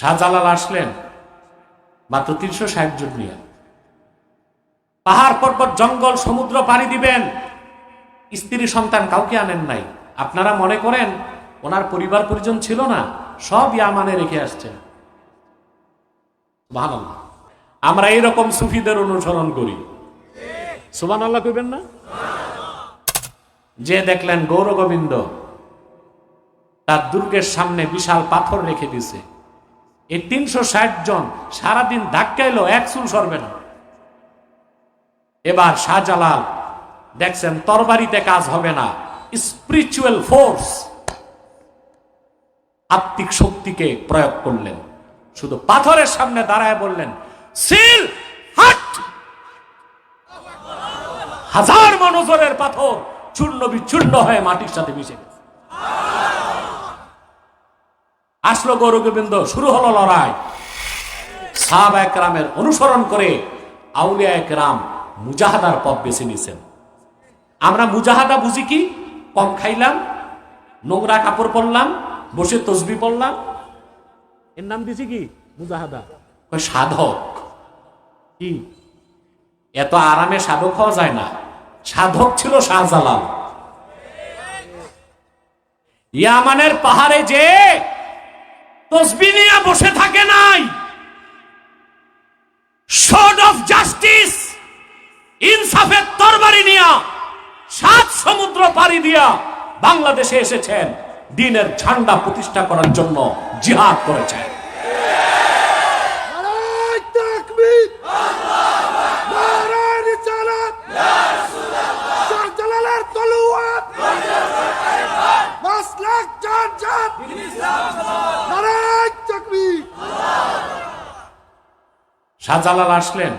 শাহজালাল আসলেন মাত্র তিনশো ষাট জন নিয়ে। পাহাড় পর্বত, জঙ্গল, সমুদ্র পাড়ি দিবেন। স্ত্রী, সন্তান কাউকে আনেন নাই। আপনারা মনে করেন ওনার পরিবার পরিজন ছিল না? সব ইয়ামানে রেখে আসছেন ভালো আমরা এইরকম সুফিদের অনুসরণ করি। সুবান আল্লাহ কইবেন না? যে দেখলেন গৌর গোবিন্দ তার দুর্গের সামনে বিশাল পাথর রেখে দিছে। এই তিনশো ষাট জন সারাদিন ধাক্কাইলো এক চুল সরবে না। এবার শাহজালাল দেখছেন তরবারিতে কাজ হবে না স্পিরিচুয়াল ফোর্স আত্মিক শক্তিকে প্রয়োগ করলেন। শুধু পাথরের সামনে দাঁড়ায় বললেন, সিল, হাট! হাজার মনোজরের পাথর চূর্ণ বিচূর্ণ হয়ে মাটির সাথে মিশে গেছে। আসলো গৌরগোবিন্দ শুরু হলো লড়াই। সাহাব একরামের অনুসরণ করে আউলিয়া একরাম মুজাহাদার পথ বেছে নিয়েছেন আমরা মুজাহাদা বুঝি কি? কম খাইলাম, নোংরা কাপড় পরলাম, বসে তসবি পড়লাম। এর নাম দিছি কি? মুজাহাদা। সাধক। কি? এত আরামে সাধক হওয়া যায় না। সাধক ছিল শাহজালাল। ইয়ামানের পাহাড়ে যে তসবি বসে থাকে নাই। শর্ট অফ জাস্টিস ইনসাফের তরবারি নিয়া, সাত সমুদ্র পাড়ি দিয়া বাংলাদেশে এসেছেন, দিনের ঝান্ডা প্রতিষ্ঠা করার জন্য জিহাদ করেছেন। শাহজালাল আসলেন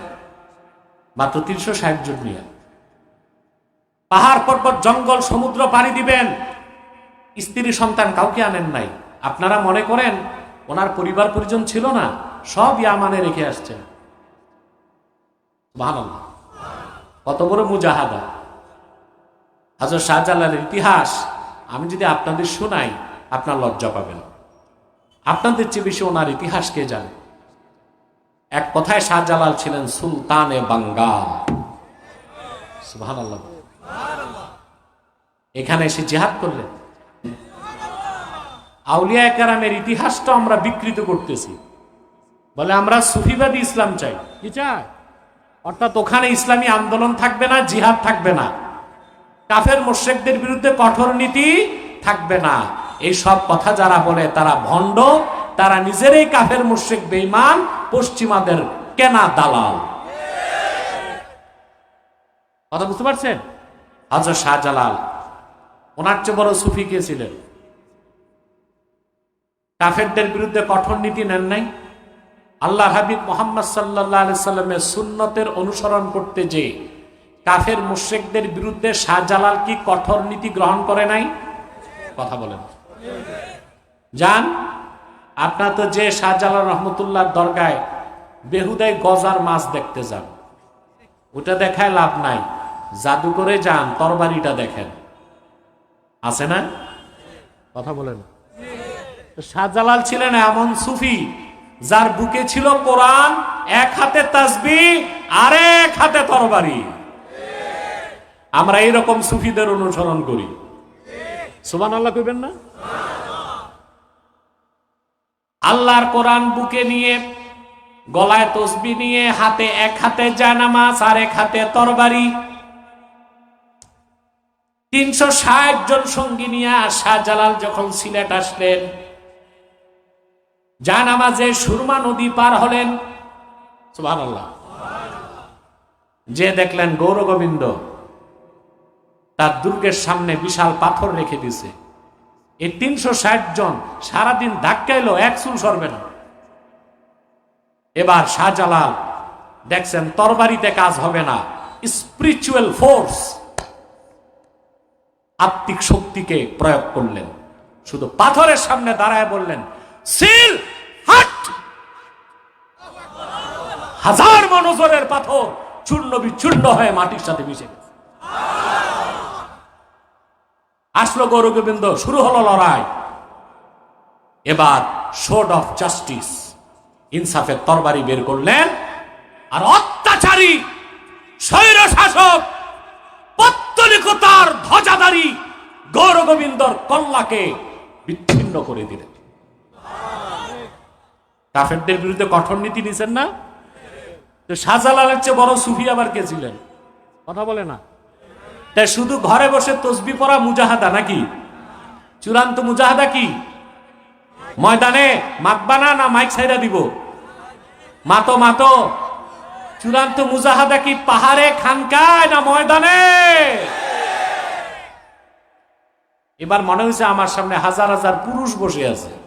মাত্র তিনশো ষাট জন নিয়ে। পাহাড় পর্বত, জঙ্গল, সমুদ্র পাড়ি দিবেন। স্ত্রী, সন্তান কাউকে আনেন নাই। আপনারা মনে করেন ওনার পরিবার পরিজন ছিল না? সব ইয়ামানে রেখে আসছেন। কত বড় মুজাহাদা। হাজর শাহজালালের ইতিহাস, আমি যদি আপনাদের শোনাই, আপনার লজ্জা পাবেন। আপনাদের চেয়ে বেশি ওনার ইতিহাস কে জানে? এক কথায় শাহজালাল ছিলেন সুলতানে বাঙ্গাল। সুবহানাল্লাহ। এখানে এসে জিহাদ করলেন। আউলিয়া একরামের ইতিহাসটা আমরা বিকৃত করতেছি। বলে আমরা সুফিবাদী ইসলাম চাই। কি চাই? অর্থাৎ ওখানে ইসলামী আন্দোলন থাকবে না, জিহাদ থাকবে না। কাফের মোশেকদের বিরুদ্ধে কঠোর নীতি থাকবে না। এই সব কথা যারা বলে তারা ভণ্ড, তারা নিজেরাই কাফের মোশেক বেঈমান পশ্চিমাদের কেনা দালাল। কথা বুঝতে পারছেন? হাজর শাহজালাল, ওনার চেয়ে বড় সুফি কে ছিলেন? কাফেরদের বিরুদ্ধে কঠোর নীতি নেন নাই? আল্লাহ হাবিব মোহাম্মদ সাল্লাহ সাল্লামের সুন্নতের অনুসরণ করতে যে কাফের মুশ্রিকদের বিরুদ্ধে শাহজালাল কি কঠোর নীতি গ্রহণ করে নাই? কথা বলেন। যান আপনার তো যে শাহজালাল রহমতুল্লাহ দরগায় বেহুদায় গজার মাছ দেখতে যান, ওটা দেখায় লাভ নাই। জাদু করে যান, তরবারিটা দেখেন। আছে না? কথা বলেন। শাহজালাল ছিলেন এমন সুফি যার বুকে ছিল কোরআন, এক হাতে তাসবি আর এক হাতে তরবারি। আমরা এইরকম সুফিদের অনুসরণ করি। সুবান আল্লাহ কইবেন না? আল্লাহর কোরআন বুকে নিয়ে, গলায় তসবি নিয়ে, হাতে এক হাতে জানামাজ আর এক হাতে তরবারি। তিনশো ষাট জন সঙ্গী নিয়ে শাহজালাল যখন সিলেট আসলেন, জানামাজে সুরমা নদী পার হলেন। যে দেখলেন গৌর গোবিন্দ তার দুর্গের সামনে বিশাল পাথর রেখে দিছে এই তিনশো ষাট জন সারাদিন ধাক্কাইলো এক চুল সরবে না। এবার শাহজালাল দেখছেন তরবারিতে কাজ হবে না স্পিরিচুয়াল ফোর্স আত্মিক শক্তিকে প্রয়োগ করলেন। শুধু পাথরের সামনে দাঁড়ায় বললেন, সিল, হাট! হাজার মনোজরের পাথর চূর্ণ বিচূর্ণ হয়ে মাটির সাথে মিশে গেছে। আসলো গৌরগোবিন্দ শুরু হলো লড়াই। এবার শোড অফ জাস্টিস ইনসাফের তরবারি বের করলেন, আর অত্যাচারী, স্বৈর শাসক, পত্তলিকতার ধ্বজাধারী গৌর গোবিন্দর কল্লাকে বিচ্ছিন্ন করে দিলেন। কাফেরদের বিরুদ্ধে কঠোর নীতি নিছেন না? শাহজালালের চেয়ে বড় সুফি আবার কে ছিলেন? কথা বলে না। তাই শুধু ঘরে বসে তসবি পড়া মুজাহাদা নাকি? চূড়ান্ত মুজাহাদা কি? ময়দানে মাকবানা না মাইক সাইরা দিব? মাতো মাতো, চূড়ান্ত মুজাহাদা কি পাহাড়ে, খানকায়, না ময়দানে? এবার মনে হয়েছে আমার সামনে হাজার হাজার পুরুষ বসে আছে।